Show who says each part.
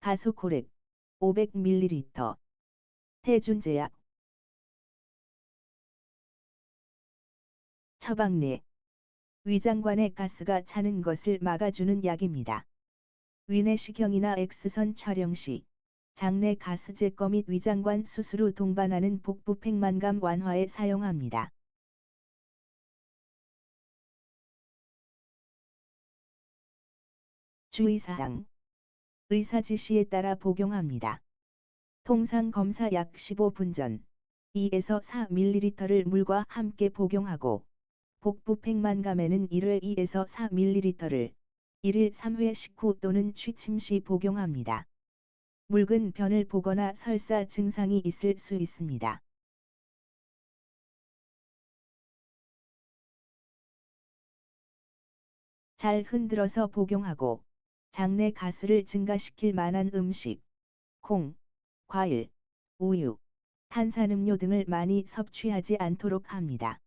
Speaker 1: 가소코렉 500ml 태준제약 처방내 위장관에 가스가 차는 것을 막아주는 약입니다. 위내시경이나 X선 촬영 시 장내 가스 제거 및 위장관 수술 후 동반하는 복부 팽만감 완화에 사용합니다. 주의사항 의사 지시에 따라 복용합니다. 통상 검사 약 15분 전 2에서 4ml를 물과 함께 복용하고 복부 팽만감에는 1회 2에서 4ml를 1일 3회 식후 또는 취침 시 복용합니다. 묽은 변을 보거나 설사 증상이 있을 수 있습니다. 잘 흔들어서 복용하고 장내 가스를 증가시킬 만한 음식, 콩, 과일, 우유, 탄산음료 등을 많이 섭취하지 않도록 합니다.